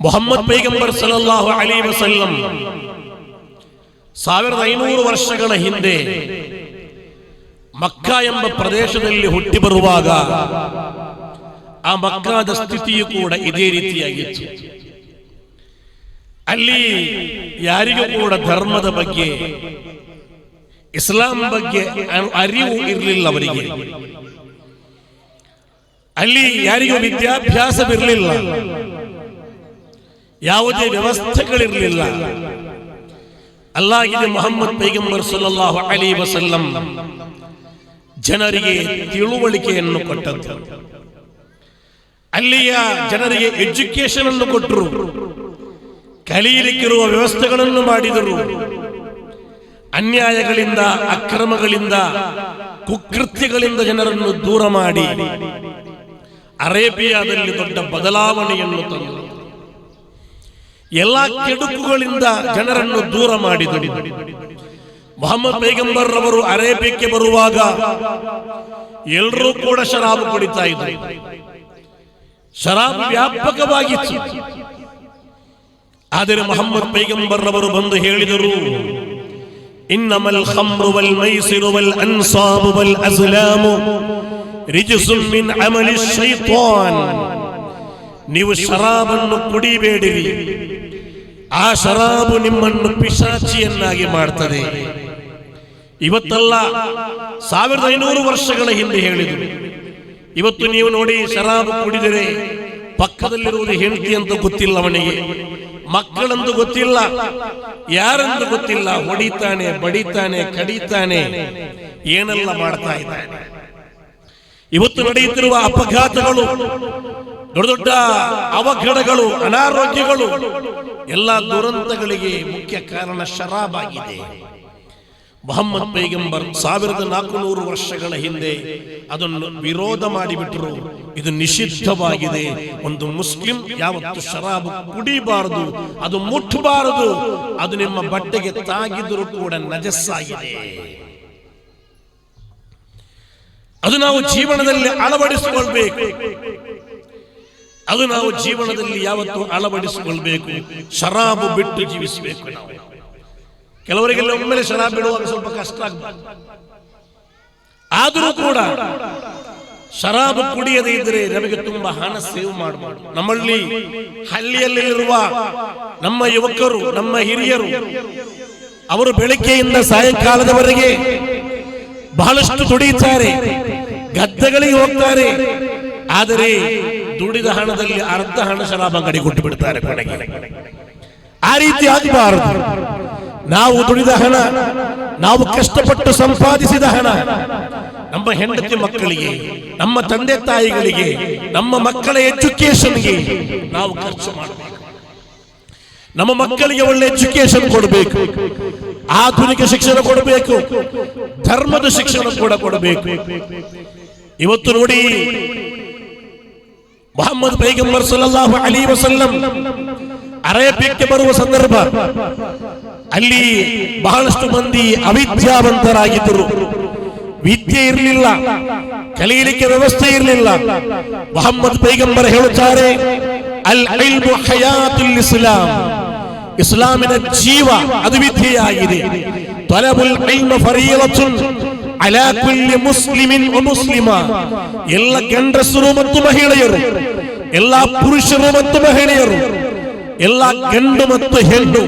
ಮೊಹಮ್ಮದ್ ಪೈಗಂಬರ್ ಸಲಲ್ಲಾಹು ಅಲಿ ವಸಲ್ಲಂ ಸಾವಿರದ ಐನೂರು ವರ್ಷಗಳ ಹಿಂದೆ ಮಕ್ಕಾ ಎಂಬ ಪ್ರದೇಶದಲ್ಲಿ ಹುಟ್ಟಿ ಬರುವಾಗ ಆ ಮಕ್ಕಾದ ಸ್ಥಿತಿಯು ಕೂಡ ಇದೇ ರೀತಿಯಾಗಿತ್ತು. ಅಲ್ಲಿ ಯಾರಿಗೂ ಕೂಡ ಧರ್ಮದ ಬಗ್ಗೆ, ಇಸ್ಲಾಂ ಬಗ್ಗೆ ಅ- ಅರಿವು ಇರಲಿಲ್ಲ ಅವರಿಗೆ. ಅಲ್ಲಿ ಯಾರಿಗೂ ವಿದ್ಯಾಭ್ಯಾಸವಿರಲಿಲ್ಲ. ಯಾವುದೇ ವ್ಯವಸ್ಥೆಗಳಿರಲಿಲ್ಲ. ಅಲ್ಲಾಗಿದೆ ಮೊಹಮ್ಮದ್ ಪೈಗಂಬರ್ ಸಲ್ಲಲ್ಲಾಹು ಅಲಿ ವಸಲ್ಲಂ ಜನರಿಗೆ ತಿಳುವಳಿಕೆಯನ್ನು ಕೊಟ್ಟಂತ ಅಲ್ಲಿಯ ಜನರಿಗೆ ಎಜುಕೇಶನ್ ಅನ್ನು ಕೊಟ್ಟರು. ಕಲಿಯಲಿಕ್ಕಿರುವ ವ್ಯವಸ್ಥೆಗಳನ್ನು ಮಾಡಿದರು. ಅನ್ಯಾಯಗಳಿಂದ ಅಕ್ರಮಗಳಿಂದ ಕುಕೃತ್ಯಗಳಿಂದ ಜನರನ್ನು ದೂರ ಮಾಡಿ ಅರೇಬಿಯಾದಲ್ಲಿ ದೊಡ್ಡ ಬದಲಾವಣೆಯನ್ನು ತಂದರು. ಎಲ್ಲ ಕೆಡುಕುಗಳಿಂದ ಜನರನ್ನು ದೂರ ಮಾಡಿದರು ಮೊಹಮ್ಮದ್ ಪೈಗಂಬರ್ ಅವರು ಅರೇಬಿಯಕ್ಕೆ ಬರುವಾಗ ಎಲ್ಲರೂ ಕೂಡ ಶರಾಬು ಕುಡಿತಾ ಇದ್ರು ಶರಾಬು ವ್ಯಾಪಕವಾಗಿತ್ತು ಆದರೆ ಮೊಹಮ್ಮದ್ ಪೈಗಂಬರ್ ಅವರು ಬಂದು ಹೇಳಿದರು ಇನ್ನಮಲ್ ಖಮ್ರು ವಲ್ ಮೈಸಿರು ವಲ್ ಅನ್ಸಾಬು ವಲ್ ಅಜ್ಲಾಮು ರಿಜ್ಸುನ್ ಮಿನ್ ಅಮಲಿ ಶೈತಾನ್ ನೀವು ಶರಾಬನ್ನು ಕುಡಿಬೇಡಿರಿ ಆ ಶರಾಬು ನಿಮ್ಮನ್ನು ಪಿಶಾಚಿಯನ್ನಾಗಿ ಮಾಡ್ತದೆ. ಇವತ್ತಲ್ಲ ಸಾವಿರದ ಐನೂರು ವರ್ಷಗಳ ಹಿಂದೆ ಹೇಳಿದರು. ಇವತ್ತು ನೀವು ನೋಡಿ ಶರಾಬು ಕುಡಿದರೆ ಪಕ್ಕದಲ್ಲಿರುವುದು ಹೆಂಡತಿ ಅಂತ ಗೊತ್ತಿಲ್ಲ ಅವನಿಗೆ. ಮಕ್ಕಳಂತೂ ಗೊತ್ತಿಲ್ಲ. ಯಾರಂತೂ ಗೊತ್ತಿಲ್ಲ. ಹೊಡಿತಾನೆ, ಬಡಿತಾನೆ, ಕಡಿತಾನೆ, ಏನೆಲ್ಲ ಮಾಡ್ತಾ ಇದ್ದಾನೆ. ಇವತ್ತು ನಡೆಯುತ್ತಿರುವ ಅಪಘಾತಗಳು, ದೊಡ್ಡ ದೊಡ್ಡ ಅವಘಡಗಳು, ಅನಾರೋಗ್ಯಗಳು, ಎಲ್ಲ ದುರಂತಗಳಿಗೆ ಮುಖ್ಯ ಕಾರಣ ಶರಾಬಾಗಿದೆ ಮೊಹಮ್ಮದ್ ಪೈಗಂಬರ್ ಸಾವಿರದ ನಾಲ್ಕುನೂರು ವರ್ಷಗಳ ಹಿಂದೆ ಅದನ್ನು ವಿರೋಧ ಮಾಡಿಬಿಟ್ರು. ಇದು ನಿಷಿದ್ಧವಾಗಿದೆ. ಒಂದು ಮುಸ್ಲಿಂ ಯಾವತ್ತು ಶರಾಬು ಕುಡಿಬಾರದು, ಅದು ಮುಟ್ಟಬಾರದು ಅದು ನಿಮ್ಮ ಬಟ್ಟೆಗೆ ತಾಗಿದರೂ ಕೂಡ ನಜಸ್ಸಾಗಿದೆ ಅದು ನಾವು ಜೀವನದಲ್ಲಿ ಅಳವಡಿಸಿಕೊಳ್ಬೇಕು. ಅದು ನಾವು ಜೀವನದಲ್ಲಿ ಯಾವತ್ತು ಅಳವಡಿಸಿಕೊಳ್ಬೇಕು. ಶರಾಬು ಬಿಟ್ಟು ಜೀವಿಸಬೇಕು ನಾವು. ಕೆಲವರಿಗೆಲ್ಲ ಒಮ್ಮೆಲೆ ಶರಾಬ್ ಬಿಡುವಾಗ ಸ್ವಲ್ಪ ಕಷ್ಟ ಆಗ್ಬಾರ್ದು ಆದರೂ ಕೂಡ ಶರಾಬು ಕುಡಿಯದೇ ಇದ್ರೆ ನಮಗೆ ತುಂಬಾ ಹಣ ಸೇವ್ ಮಾಡಬಾರ್ದು ನಮ್ಮಲ್ಲಿ ಹಳ್ಳಿಯಲ್ಲಿರುವ ನಮ್ಮ ಯುವಕರು ನಮ್ಮ ಹಿರಿಯರು ಅವರು ಬೆಳಗ್ಗೆಯಿಂದ ಸಾಯಂಕಾಲದವರೆಗೆ ಬಹಳಷ್ಟು ದುಡಿಯುತ್ತಾರೆ. ಗದ್ದೆಗಳಿಗೆ ಹೋಗ್ತಾರೆ. ಆದರೆ ದುಡಿದ ಹಣದಲ್ಲಿ ಅರ್ಧ ಹಣ ಶರಾಬ ಅಂಗಡಿ ಕೊಟ್ಟು ಬಿಡ್ತಾರೆ ಆ ರೀತಿ ಆಗಬಾರದು. ನಾವು ದುಡಿದ ಹಣ, ನಾವು ಕಷ್ಟಪಟ್ಟು ಸಂಪಾದಿಸಿದ ಹಣ, ನಮ್ಮ ಹೆಂಡತಿ ಮಕ್ಕಳಿಗೆ, ನಮ್ಮ ತಂದೆ ತಾಯಿಗಳಿಗೆ, ನಮ್ಮ ಮಕ್ಕಳ ಎಜುಕೇಶನ್ಗೆ ನಾವು ಖರ್ಚು ಮಾಡಬೇಕು. ನಮ್ಮ ಮಕ್ಕಳಿಗೆ ಒಳ್ಳೆ ಎಜುಕೇಶನ್ ಕೊಡಬೇಕು ಆಧುನಿಕ ಶಿಕ್ಷಣ ಕೊಡಬೇಕು ಧರ್ಮದ ಶಿಕ್ಷಣ ಕೂಡ ಕೊಡಬೇಕು ಇವತ್ತು ನೋಡಿ ಮೊಹಮ್ಮದ್ ಪೈಗಂಬರ್ ಸಲ್ಲಲ್ಲಾಹು ಅಲಿ ವಸಲ್ಲಂ ಅರೇಬಿಯಕ್ಕೆ ಬರುವ ಸಂದರ್ಭ ಅಲ್ಲಿ ಬಹಳಷ್ಟು ಮಂದಿ ಅವಿದ್ಯಾವಂತರಾಗಿದ್ದರು ವಿದ್ಯೆ ಇರಲಿಲ್ಲ ಕಲಿಯಲಿಕ್ಕೆ ವ್ಯವಸ್ಥೆ ಇರಲಿಲ್ಲ ಮೊಹಮ್ಮದ್ ಪೈಗಂಬರ್ ಹೇಳುತ್ತಾರೆ ಅಲ್ ಇಲ್ಮು ಹಯಾತುಲ್ ಇಸ್ಲಾಂ ಇಸ್ಲಾಮಿನ ಜೀವ ವಿದ್ಯೆಯಾಗಿದೆ ತೊಲಬುಲ್ ಇಲ್ಮ ಫರೀಲತುನ್ ಅಲಾ ಕುಲ್ಲಿ ಮುಸ್ಲಿಮಿನ್ ಮುಸ್ಲಿಮ. ಎಲ್ಲ ಗಂಡಸರು ಮತ್ತು ಮಹಿಳೆಯರು, ಎಲ್ಲ ಪುರುಷರು ಮತ್ತು ಮಹಿಳೆಯರು, ಎಲ್ಲ ಗಂಡು ಮತ್ತು ಹೆಣ್ಣು,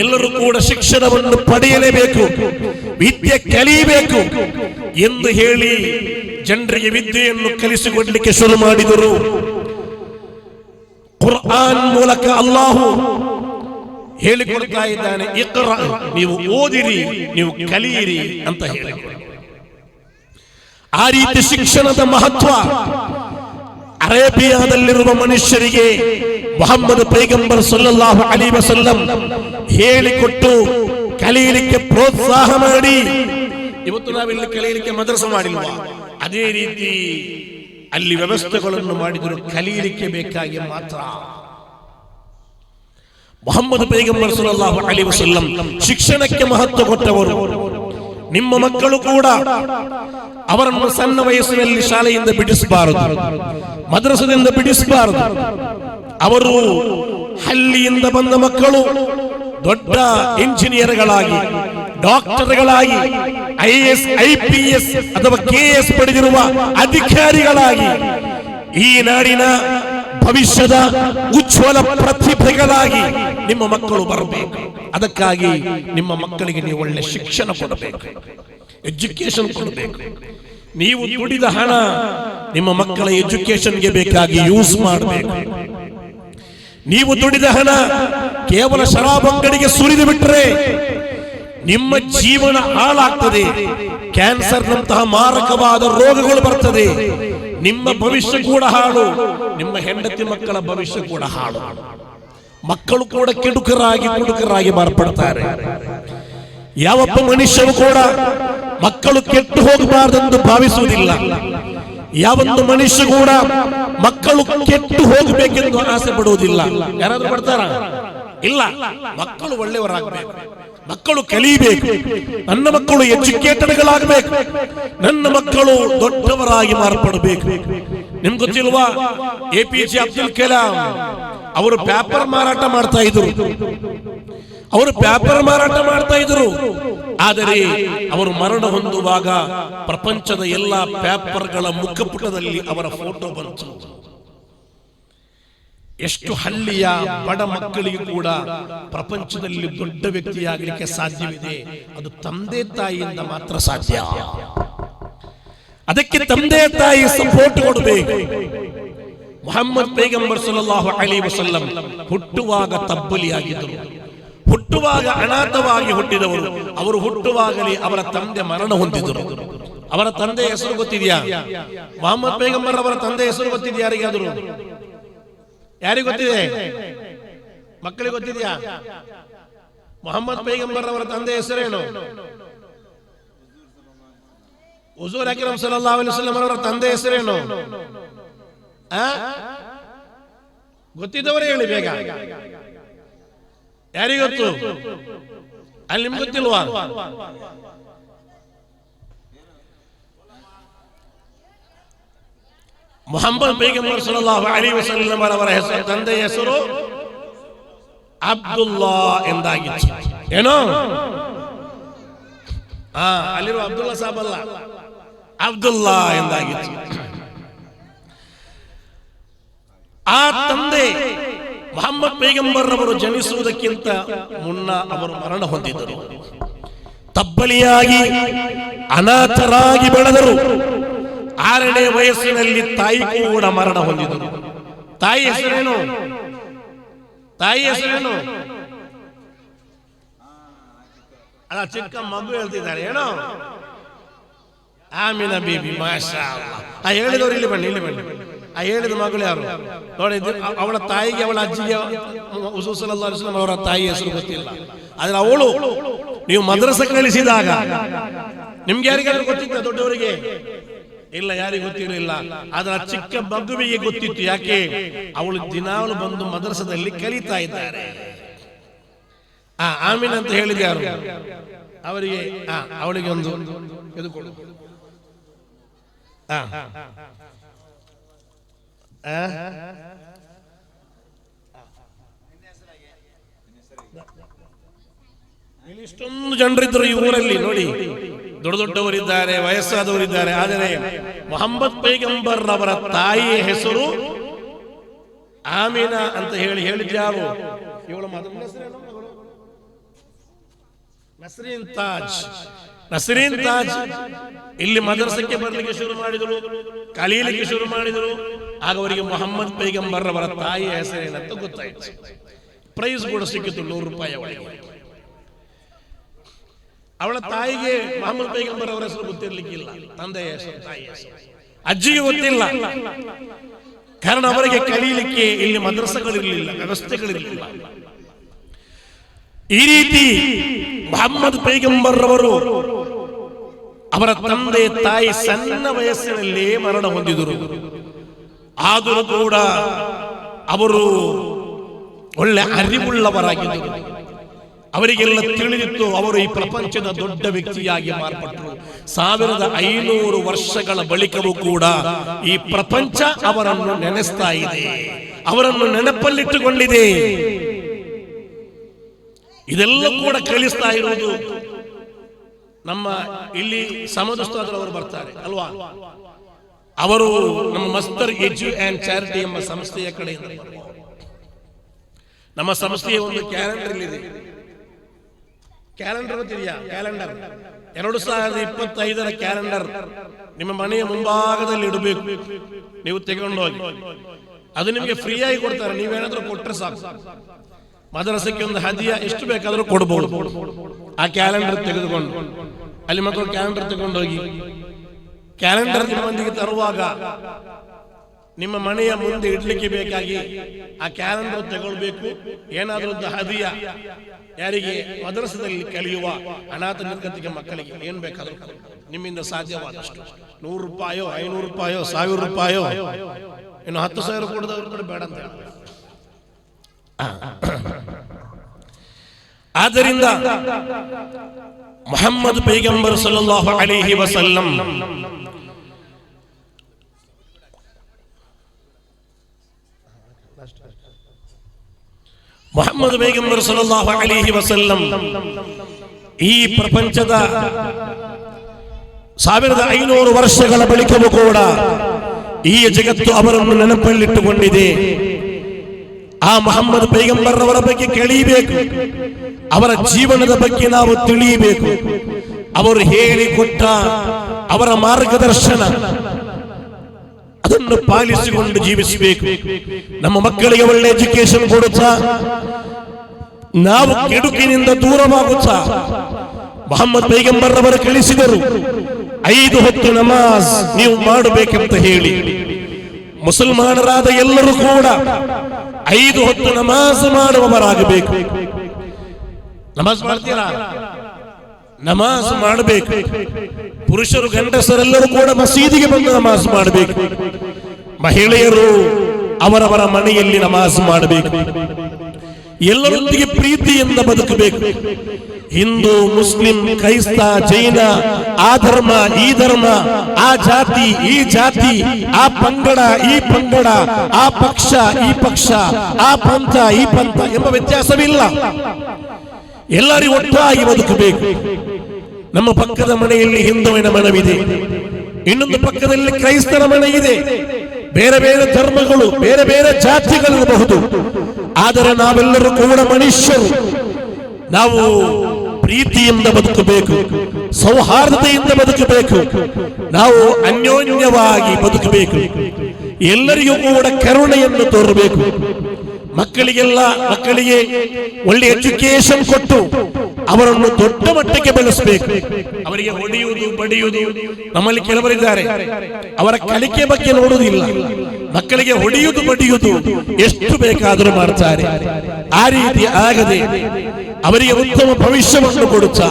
ಎಲ್ಲರೂ ಕೂಡ ಶಿಕ್ಷಣವನ್ನು ಪಡೆಯಲೇಬೇಕು, ವಿದ್ಯೆ ಕಲಿಯಬೇಕು ಎಂದು ಹೇಳಿ ಜನರಿಗೆ ವಿದ್ಯೆಯನ್ನು ಕಲಿಸಿಕೊಡ್ಲಿಕ್ಕೆ ಶುರು ಮಾಡಿದರು. ಕುರ್ಆನ್ ಮೂಲಕ ಅಲ್ಲಾಹು ಹೇಳಿಕೊಡ್ತಾ ಇದ್ದಾನೆ. ಇಕ್ರ. ನೀವು ಓದಿರಿ ನೀವು ಕಲಿಯಿರಿ ಅಂತ ಹೇಳಿ ಆ ರೀತಿ ಶಿಕ್ಷಣದ ಮಹತ್ವ ಅರೇಬಿಯಾದಲ್ಲಿರುವ ಮನುಷ್ಯರಿಗೆ ಮೊಹಮ್ಮದ್ ಪೈಗಂಬರ್ ಸಲ್ಲಲ್ಲಾಹು ಅಲಿ ವಸಲ್ಲಂ ಹೇಳಿಕೊಟ್ಟು ಕಲಿಯಲಿಕ್ಕೆ ಪ್ರೋತ್ಸಾಹ ಮಾಡಿ. ಇವತ್ತು ನಾವಿಲ್ಲಿ ಕಲಿಯಲಿಕ್ಕೆ ಮದ್ರಸ ಮಾಡಿಲ್ಲ ಅದೇ ರೀತಿ ಅಲ್ಲಿ ವ್ಯವಸ್ಥೆಗಳನ್ನು ಮಾಡಿದರು ಕಲಿಯಲಿಕ್ಕೆ ಬೇಕಾಗಿ ಮಾತ್ರ. ಮೊಹಮ್ಮದ್ ಪೈಗಂಬರ್ ಸಲ್ಲಲ್ಲಾಹು ಅಲಿ ವಸಲ್ಲಂ ಶಿಕ್ಷಣಕ್ಕೆ ಮಹತ್ವ ಕೊಟ್ಟವರು ನಿಮ್ಮ ಮಕ್ಕಳು ಕೂಡ ಅವರನ್ನು ಸಣ್ಣ ವಯಸ್ಸಿನಲ್ಲಿ ಶಾಲೆಯಿಂದ ಬಿಡಿಸಬಾರದು. ಮದ್ರಸದಿಂದ ಬಿಡಿಸಬಾರದು. ಅವರು ಹಳ್ಳಿಯಿಂದ ಬಂದ ಮಕ್ಕಳು ದೊಡ್ಡ ಇಂಜಿನಿಯರ್ಗಳಾಗಿ ಡಾಕ್ಟರ್ಗಳಾಗಿ I S I P S ಅಥವಾ ಕೆಎಸ್ ಪಡೆದಿರುವ ಅಧಿಕಾರಿಗಳಾಗಿ ಈ ನಾಡಿನ ಭವಿಷ್ಯದ ಉಜ್ವಲ ಪ್ರತಿಭೆಗಳಾಗಿ ನಿಮ್ಮ ಮಕ್ಕಳು ಬರಬೇಕು. ಅದಕ್ಕಾಗಿ ನಿಮ್ಮ ಮಕ್ಕಳಿಗೆ ನೀವು ಒಳ್ಳೆ ಶಿಕ್ಷಣ ಕೊಡಬೇಕು. ಎಜುಕೇಶನ್ ಕೊಡಬೇಕು. ನೀವು ದುಡಿದ ಹಣ ನಿಮ್ಮ ಮಕ್ಕಳ ಎಜುಕೇಶನ್ಗೆ ಬೇಕಾಗಿ ಯೂಸ್ ಮಾಡಬೇಕು. ನೀವು ದುಡಿದ ಹಣ ಕೇವಲ ಶರಾಬಂಗಡಿಗೆ ಸುರಿದು ಬಿಟ್ಟರೆ ನಿಮ್ಮ ಜೀವನ ಹಾಳಾಗ್ತದೆ. ಕ್ಯಾನ್ಸರ್ನಂತಹ ಮಾರಕವಾದ ರೋಗಗಳು ಬರ್ತದೆ. ನಿಮ್ಮ ಭವಿಷ್ಯ ಕೂಡ ಹಾಳು. ನಿಮ್ಮ ಹೆಂಡತಿ ಮಕ್ಕಳ ಭವಿಷ್ಯ ಕೂಡ ಹಾಳು. ಮಕ್ಕಳು ಕೂಡ ಕೆಡುಕರಾಗಿ ಕುಡುಕರಾಗಿ ಮಾರ್ಪಡ್ತಾರೆ ಯಾವೊಬ್ಬ ಮನುಷ್ಯರು ಕೂಡ ಮಕ್ಕಳು ಕೆಟ್ಟು ಹೋಗಬಾರದೆಂದು ಭಾವಿಸುವುದಿಲ್ಲ. ಯಾವೊಂದು ಮನುಷ್ಯ ಕೂಡ ಮಕ್ಕಳು ಕೆಟ್ಟು ಹೋಗಬೇಕೆಂದು ಆಸೆ ಪಡುವುದಿಲ್ಲ. ಯಾರಾದ್ರೂ ಪಡ್ತಾರ ಇಲ್ಲ. ಮಕ್ಕಳು ಒಳ್ಳೆಯವರಾಗಬೇಕು. ಮಕ್ಕಳು ಕಲಿಬೇಕು ನನ್ನ ಮಕ್ಕಳು ಎಜುಕೇಟೆಡ್ಗಳಾಗಬೇಕು ನನ್ನ ಮಕ್ಕಳು ದೊಡ್ಡವರಾಗಿ ಮಾರ್ಪಡಬೇಕು. ನಿಮ್ಗೆ ಗೊತ್ತಿಲ್ವಾ? A P J Abdul Kalam ಅವರು ಪೇಪರ್ ಮಾರಾಟ ಮಾಡ್ತಾ ಇದ್ರು. ಅವರು ಪೇಪರ್ ಮಾರಾಟ ಮಾಡ್ತಾ ಇದ್ರು. ಆದರೆ ಅವರು ಮರಣ ಹೊಂದುವಾಗ ಪ್ರಪಂಚದ ಎಲ್ಲಾ ಪೇಪರ್ಗಳ ಮುಖಪುಟದಲ್ಲಿ ಅವರ ಫೋಟೋ ಬಂತು. ಎಷ್ಟು ಹಳ್ಳಿಯ ಬಡ ಮಕ್ಕಳಿಗೆ ಕೂಡ ಪ್ರಪಂಚದಲ್ಲಿ ದೊಡ್ಡ ವ್ಯಕ್ತಿಯಾಗಲಿಕ್ಕೆ ಸಾಧ್ಯವಿದೆ. ಅದು ತಂದೆ ತಾಯಿಯಿಂದ ಮಾತ್ರ ಸಾಧ್ಯ. ಅದಕ್ಕೆ ತಂದೆ ತಾಯಿ ಸಪೋರ್ಟ್ ಕೊಡಬೇಕು. ಮೊಹಮ್ಮದ್ ಪೈಗಂಬರ್ ಸಲ್ಲಲ್ಲಾಹು ಅಲಿ ವಸಲ್ಲಂ ಹುಟ್ಟುವಾಗ ತಬ್ಬಲಿಯಾಗಿದ್ದರು. ಹುಟ್ಟುವಾಗ ಅನಾಥವಾಗಿ ಹುಟ್ಟಿದವರು. ಅವರು ಹುಟ್ಟುವಾಗಲೇ ಅವರ ತಂದೆ ಮರಣ ಹೊಂದಿದರು ಅವರ ತಂದೆ ಹೆಸರು ಗೊತ್ತಿದೆಯಾ? ಮೊಹಮ್ಮದ್ ಪೈಗಂಬರ್ ಅವರ ತಂದೆ ಹೆಸರು ಗೊತ್ತಿದೆಯಾ ಯಾರಿಗಾದರೂ? ಯಾರಿಗೆ ಗೊತ್ತಿದೆ ಮಕ್ಕಳಿಗೆ ಗೊತ್ತಿದೆಯಾ ಮೊಹಮ್ಮದ್ ಪೈಗಂಬರ್ ಅವರ ತಂದೆ ಹೆಸರೇನು ಹುಜೂರ್ ಅಕ್ರಮ್ ಸಲ್ಲಲ್ಲಾಹು ಅಲೈಹಿ ವಸಲ್ಲಂ ಅವರ ತಂದೆ ಹೆಸರೇನು ಆ? ಗೊತ್ತಿದ್ದವರೇ ಹೇಳಿ ಬೇಗ ಯಾರಿಗೊತ್ತು ಅಲ್ಲಿ ನಿಮ್ಗೆ ಗೊತ್ತಿಲ್ವಾ ಮೊಹಮ್ಮದ್ ಪೈಗಂಬರ್ ಸಲ್ಲಲ್ಲಾಹು ಅಲೈಹಿ ವಸಲ್ಲಂ ಅವರ ಹೆಸರು ತಂದೆಯ ಹೆಸರು ಅಬ್ದುಲ್ಲಾ ಎಂದಾಗಿತ್ತು ಏನೋ ಆ ಅಲ್ಲಿರುವ ಅಬ್ದುಲ್ಲಾ ಸಾಬ್ ಅಲ್ಲ ಅಬ್ದುಲ್ಲಾ ಎಂದಾಗಿತ್ತು ಆ ತಂದೆ ಮೊಹಮ್ಮದ್ ಪೈಗಂಬರ್ ಅವರು ಜನಿಸುವುದಕ್ಕಿಂತ ಮುನ್ನ ಅವರು ಮರಣ ಹೊಂದಿದರು ತಬ್ಬಲಿಯಾಗಿ ಅನಾಥರಾಗಿ ಬೆಳೆದರು ಆರನೇ ವಯಸ್ಸಿನಲ್ಲಿ ತಾಯಿ ಕೂಡ ಮರಣ ಹೊಂದಿದರು ತಾಯಿ ಹೆಸರೇನು? ತಾಯಿ ಹೆಸರೇನು? ಅಲ್ಲ, ಚಿಕ್ಕ ಮಗು ಹೇಳ್ತಿದ್ದಾರೆ, ಏನೋ? ಆಮಿನ ಬೀಬಿ ಮಾಶಾ. ಆ, ಹೇಳಿದವರು ಇಲ್ಲಿ ಬನ್ನಿ ಇಲ್ಲಿ ಬನ್ನಿ. ಆ, ಹೇಳಿದ ಮಗಳು ಯಾರು? ನೋಡಿ, ಇದು ಅ- ಅವಳ ತಾಯಿಗೆ, ಅವಳ ಅಜ್ಜಿಗೆ ಹುಸೂಸ್ ಸಲ್ಲಲ್ಲಾಹು ಅಲೈಹಿ ಅವರ ತಾಯಿ ಹೆಸರು ಗೊತ್ತಿಲ್ಲ. ಆದ್ರೆ ಅವಳು, ನೀವು ಮದ್ರಸ ಕಳಿಸಿದಾಗ ನಿಮ್ಗೆ ಯಾರಿಗಾದ್ರೂ ಗೊತ್ತಿತ್ತ ದೊಡ್ಡವರಿಗೆ? ಇಲ್ಲ ಯಾರಿಗೂ ಗೊತ್ತಿರಲಿಲ್ಲ ಆದ್ರೆ ಆ ಚಿಕ್ಕ ಮಗುವಿಗೆ ಗೊತ್ತಿತ್ತು ಯಾಕೆ ಅವಳು ದಿನಾಲು ಬಂದು ಮದ್ರಸದಲ್ಲಿ ಕಲಿತಾ ಇದ್ದಾರೆ ಆ ಆಮೀನ್ ಅಂತ ಹೇಳಿದ ಯಾರು ಅವರಿಗೆ ಆ ಅವಳಿಗೆ ಒಂದು ಇದು ಕೊಡು ಆ. ಆ? ಇಷ್ಟೊಂದು ಜನರಿದ್ರು ಈ ಊರಲ್ಲಿ. ನೋಡಿ, ದೊಡ್ಡ ದೊಡ್ಡವರಿದ್ದಾರೆ, ವಯಸ್ಸಾದವರಿದ್ದಾರೆ. ಆದರೆ ಮೊಹಮ್ಮದ್ ಪೈಗಂಬರ್ ಅವರ ತಾಯಿಯ ಹೆಸರು ಆಮೀನಾ ಅಂತ ಹೇಳಿ ಹೇಳಿದ್ಯಾರು ಇವಳು ನಸರೀನ್ ತಾಜ್. ನಸರೀನ್ ತಾಜ್ ಇಲ್ಲಿ ಮದರಸಕ್ಕೆ ಬರಲಿಕ್ಕೆ ಶುರು ಮಾಡಿದರು ಕಲೀಲಿಕ್ಕೆ ಶುರು ಮಾಡಿದರು. ಆಗ ಅವರಿಗೆ ಮೊಹಮ್ಮದ್ ಪೈಗಂಬರ್ ಅವರ ತಾಯಿಯ ಹೆಸರೇನಂತ ಗೊತ್ತಾಯ್ತು. ಪ್ರೈಸ್ ಕೂಡ ಸಿಕ್ಕಿತು ನೂರು ರೂಪಾಯಿ ಅವಳಿಗೆ. ಅವಳ ತಾಯಿಗೆ ಮೊಹಮ್ಮದ್ ಪೈಗಂಬರ್ ಅವರ ಹೆಸರು ಗೊತ್ತಿರ್ಲಿಕ್ಕಿಲ್ಲ. ತಂದೆಯ ಹೆಸರು ತಾಯಿಯ ಹೆಸರು. ಅಜ್ಜಿಗೆ ಗೊತ್ತಿಲ್ಲ. ಕಾರಣ ಅವರಿಗೆ ಕಲೀಲಿಕ್ಕೆ ಇಲ್ಲಿ ಮದ್ರಸಗಳಿರಲಿಲ್ಲ ವ್ಯವಸ್ಥೆಗಳಿರಲಿಲ್ಲ. ಈ ರೀತಿ ಮೊಹಮ್ಮದ್ ಪೈಗಂಬರ್ ರವರು ಅವರ ತಂದೆ ತಾಯಿ ಸಣ್ಣ ವಯಸ್ಸಿನಲ್ಲಿ ಮರಣ ಹೊಂದಿದರು. ಆದರೂ ಕೂಡ ಅವರು ಒಳ್ಳೆ ಅರಿವುಳ್ಳವರಾಗಿದ್ದರು. ಅವರಿಗೆಲ್ಲ ತಿಳಿದಿತ್ತು ಅವರು ಈ ಪ್ರಪಂಚದ ದೊಡ್ಡ ವ್ಯಕ್ತಿಯಾಗಿ ಮಾರ್ಪಟ್ಟರು. ಸಾವಿರದ ಐನೂರು ವರ್ಷಗಳ ಬಳಿಕವೂ ಕೂಡ ಈ ಪ್ರಪಂಚ ಅವರನ್ನು ನೆನೆಸ್ತಾ ಇದೆ. ಅವರನ್ನು ನೆನಪಲ್ಲಿಟ್ಟುಕೊಂಡಿದೆ. ಇದೆಲ್ಲ ಕೂಡ ಕಳಿಸ್ತಾ ಇರುವುದು ನಮ್ಮ ಇಲ್ಲಿ ಸಮದಸ್ತಾದ್ರವರು ಬರ್ತಾರೆ, ಅಲ್ವಾ? ಅವರು ನಮ್ಮ ಮಸ್ತರ್ ಎಜು ಅಂಡ್ ಚಾರಿಟಿ ಎಂಬ ಸಂಸ್ಥೆಯ ಕಡೆಯಿಂದ ನಮ್ಮ ಸಂಸ್ಥೆಯ ಒಂದು ಕ್ಯಾಲೆಂಡರ್ ಇದೆ ಕ್ಯಾಲೆಂಡರ್ ಗೊತ್ತಿದೆಯಾ ಕ್ಯಾಲೆಂಡರ್ ಎರಡು ಸಾವಿರದ ಇಪ್ಪತ್ತೈದರ ಕ್ಯಾಲೆಂಡರ್ ನಿಮ್ಮ ಮನೆಯ ಮುಂಭಾಗದಲ್ಲಿ ಇಡಬೇಕು. ನೀವು ತೆಗೊಂಡೋಗಿ ಹೋಗಿ. ಅದು ನಿಮಗೆ ಫ್ರೀ ಆಗಿ ಕೊಡ್ತಾರೆ. ನೀವೇನಾದ್ರೂ ಕೊಟ್ಟರೆ ಸಾಕು. ಮದರಸಕ್ಕೆ ಒಂದು ಹದಿಯ ಎಷ್ಟು ಬೇಕಾದರೂ ಕೊಡಬಹುದು ಆ ಕ್ಯಾಲೆಂಡರ್ ತೆಗೆದುಕೊಂಡು. ಅಲ್ಲಿ ಮಕ್ಕಳು ಕ್ಯಾಲೆಂಡರ್ ತಗೊಂಡೋಗಿ ಕ್ಯಾಲೆಂಡರ್ ನಿಮ್ಮೊಂದಿಗೆ ತರುವಾಗ ನಿಮ್ಮ ಮನೆಯ ಮುಂದೆ ಇಡ್ಲಿಕ್ಕೆ ಬೇಕಾಗಿ ಆ ಕ್ಯಾಲೆಂಡರ್ ತಗೊಳ್ಬೇಕು. ಏನಾದರೂ ಒಂದು ಹದಿಯ. ಯಾರಿಗೆ ಮದರಸದಲ್ಲಿ ಕಲಿಯುವ ಅನಾಥ ನಿರ್ಗತಿಗೆ ಮಕ್ಕಳಿಗೆ ಏನು ಬೇಕಾದರೂ ನಿಮ್ಮಿಂದ ಸಾಧ್ಯವಾದಷ್ಟು. ನೂರು ರೂಪಾಯೋ, ಐನೂರು ರೂಪಾಯೋ, ಸಾವಿರ ರೂಪಾಯೋ, ಇನ್ನು ಹತ್ತು ಸಾವಿರ ಕೊಡದವ್ರು ಕೂಡ ಬೇಡ ಅಂತ. ಆದ್ದರಿಂದ ಮೊಹಮ್ಮದ್ ಪೈಗಂಬರ್ ಸಲ್ಲಲ್ಲಾಹು ಅಲೈಹಿ ವಸಲ್ಲಂ ಮೊಹಮ್ಮದ್ ಪೈಗಂಬರ್ ಸಲ್ಲಲ್ಲಾಹು ಅಲೈಹಿ ವಸಲ್ಲಂ ಈ ಪ್ರಪಂಚದ ಸಾವಿರದ ಐನೂರು ವರ್ಷಗಳ ಬಳಿಕವೂ ಕೂಡ ಈ ಜಗತ್ತು ಅವರನ್ನು ನೆನಪಲ್ಲಿಟ್ಟುಕೊಂಡಿದೆ. ಆ ಮೊಹಮ್ಮದ್ ಪೈಗಂಬರ್ ಅವರ ಬಗ್ಗೆ ಕೇಳೀಬೇಕು. ಅವರ ಜೀವನದ ಬಗ್ಗೆ ನಾವು ತಿಳಿಯಬೇಕು. ಅವರು ಹೇಳಿಕೊಟ್ಟ ಅವರ ಮಾರ್ಗದರ್ಶನ ಅದನ್ನು ಪಾಲಿಸಿಕೊಂಡು ಜೀವಿಸಬೇಕು. ನಮ್ಮ ಮಕ್ಕಳಿಗೆ ಒಳ್ಳೆ ಎಜುಕೇಶನ್ ಕೊಡುತ್ತಾ, ನಾವು ಕೆಡುಕಿನಿಂದ ದೂರವಾಗುತ್ತಾ, ಮೊಹಮ್ಮದ್ ಪೈಗಂಬರ್ ಅವರು ಕಳಿಸಿದರು ಐದು ಹೊತ್ತು ನಮಾಜ್ ನೀವು ಮಾಡಬೇಕೆಂತ ಹೇಳಿ. ಮುಸಲ್ಮಾನರಾದ ಎಲ್ಲರೂ ಕೂಡ ಐದು ಹೊತ್ತು ನಮಾಜ್ ಮಾಡುವವರಾಗಬೇಕು. ನಮಾಜ್ ಮಾಡ್ತೀರಾ? ನಮಾಜ್ ಮಾಡಬೇಕು. ಪುರುಷರು, ಗಂಡಸರೆಲ್ಲರೂ ಕೂಡ ಮಸೀದಿಗೆ ಬಂದು ನಮಾಜ್ ಮಾಡಬೇಕು. ಮಹಿಳೆಯರು ಅವರವರ ಮನೆಯಲ್ಲಿ ನಮಾಜ್ ಮಾಡಬೇಕು. ಎಲ್ಲರೊಂದಿಗೆ ಪ್ರೀತಿಯಿಂದ ಬದುಕಬೇಕು. ಹಿಂದೂ, ಮುಸ್ಲಿಂ, ಕ್ರೈಸ್ತ, ಜೈನ, ಆ ಧರ್ಮ, ಈ ಧರ್ಮ, ಆ ಜಾತಿ, ಈ ಜಾತಿ, ಆ ಪಂಗಡ, ಈ ಪಂಗಡ, ಆ ಪಕ್ಷ, ಈ ಪಕ್ಷ, ಆ ಪಂಥ, ಈ ಪಂಥ ಎಂಬ ವ್ಯತ್ಯಾಸವಿಲ್ಲ. ಎಲ್ಲರಿಗೂ ಒಟ್ಟಾಗಿ ಬದುಕಬೇಕು. ನಮ್ಮ ಪಕ್ಕದ ಮನೆಯಲ್ಲಿ ಹಿಂದುವಿನ ಮನವಿದೆ. ಇನ್ನೊಂದು ಪಕ್ಕದಲ್ಲಿ ಕ್ರೈಸ್ತರ ಮನೆ ಇದೆ ಬೇರೆ ಬೇರೆ ಧರ್ಮಗಳು, ಬೇರೆ ಬೇರೆ ಜಾತಿಗಳಿರಬಹುದು. ಆದರೆ ನಾವೆಲ್ಲರೂ ಕೂಡ ಮನುಷ್ಯರು. ನಾವು ಪ್ರೀತಿಯಿಂದ ಬದುಕಬೇಕು, ಸೌಹಾರ್ದತೆಯಿಂದ ಬದುಕಬೇಕು, ನಾವು ಅನ್ಯೋನ್ಯವಾಗಿ ಬದುಕಬೇಕು. ಎಲ್ಲರಿಗೂ ಕೂಡ ಕರುಣೆಯನ್ನು ತೋರಬೇಕು. ಮಕ್ಕಳಿಗೆಲ್ಲ, ಮಕ್ಕಳಿಗೆ ಒಳ್ಳೆ ಎಜುಕೇಶನ್ ಕೊಟ್ಟು ಅವರನ್ನು ದೊಡ್ಡ ಮಟ್ಟಕ್ಕೆ ಬೆಳೆಸಬೇಕು. ಅವರಿಗೆ ಹೊಡೆಯುವುದು, ಬಡಿಯುವುದು ನಮ್ಮಲ್ಲಿ ಕೆಲವರಿದ್ದಾರೆ. ಅವರ ಕಲಿಕೆ ಬಗ್ಗೆ ನೋಡುವುದಿಲ್ಲ. ಮಕ್ಕಳಿಗೆ ಹೊಡೆಯುವುದು, ಬಡಿಯುವುದು ಎಷ್ಟು ಬೇಕಾದರೂ ಮಾಡ್ತಾರೆ. ಆ ರೀತಿ ಆಗದೆ ಅವರಿಗೆ ಉತ್ತಮ ಭವಿಷ್ಯವನ್ನು ಕೊಡುತ್ತಾ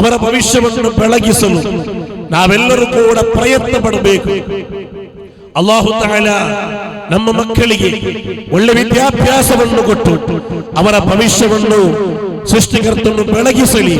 ಅವರ ಭವಿಷ್ಯವನ್ನು ಬೆಳಗಿಸಲು ನಾವೆಲ್ಲರೂ ಕೂಡ ಪ್ರಯತ್ನ ಪಡಬೇಕು. ಅಲ್ಲಾಹು ತಾಲ ನಮ್ಮ ಮಕ್ಕಳಿಗೆ ಒಳ್ಳೆ ವಿದ್ಯಾಭ್ಯಾಸವನ್ನು ಕೊಟ್ಟು ಅವರ ಭವಿಷ್ಯವನ್ನು ಸೃಷ್ಟಿಕರ್ತನ್ನು ಬೆಳಗಿಸಲಿ